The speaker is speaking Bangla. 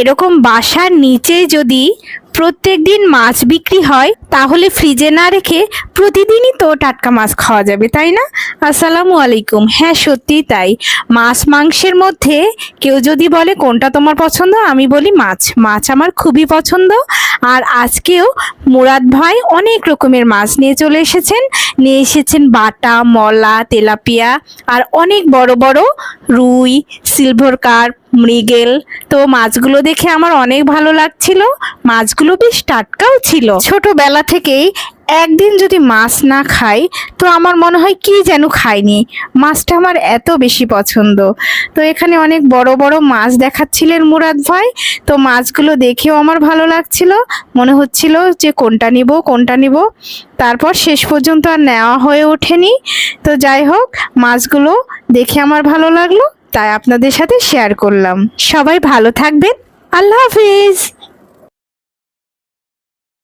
এরকম বাসার নিচে যদি প্রত্যেক দিন মাছ বিক্রি হয়, তাহলে ফ্রিজে না রেখে প্রতিদিনই তো টাটকা মাছ খাওয়া যাবে, তাই না? আসসালামু আলাইকুম। হ্যাঁ সত্যিই তাই। মাছ মাংসের মধ্যে কেউ যদি বলে, কোনটা তোমার পছন্দ? আমি বলি, মাছ। মাছ আমার খুবই পছন্দ। আর আজকেও মুরাদ ভাই অনেক রকমের মাছ নিয়ে চলে এসেছেন। নিয়ে এসেছেন বাটা, মলা, তেলাপিয়া আর অনেক বড় বড় রুই, সিলভার কার্প, মৃগেল। তো মাছগুলো দেখে আমার অনেক ভালো লাগছিল। মাছগুলো বেশ টাটকাও ছিল। ছোটবেলা থেকেই একদিন যদি মাছ না খাই, তো আমার মনে হয় কি যেন খাইনি। মাছটা আমার এত বেশি পছন্দ। তো এখানে অনেক বড় বড় মাছ দেখাচ্ছিলেন মুরাদ ভাই। তো মাছগুলো দেখেও আমার ভালো লাগছিল। মনে হচ্ছিল যে কোনটা নিব কোনটা নিব? তারপর শেষ পর্যন্ত আর নেওয়া হয়ে ওঠেনি। তো যাই হোক, মাছগুলো দেখে আমার ভালো লাগল, তাই আপনাদের সাথে শেয়ার করলাম। সবাই ভালো থাকবেন। আল্লাহ হাফিজ।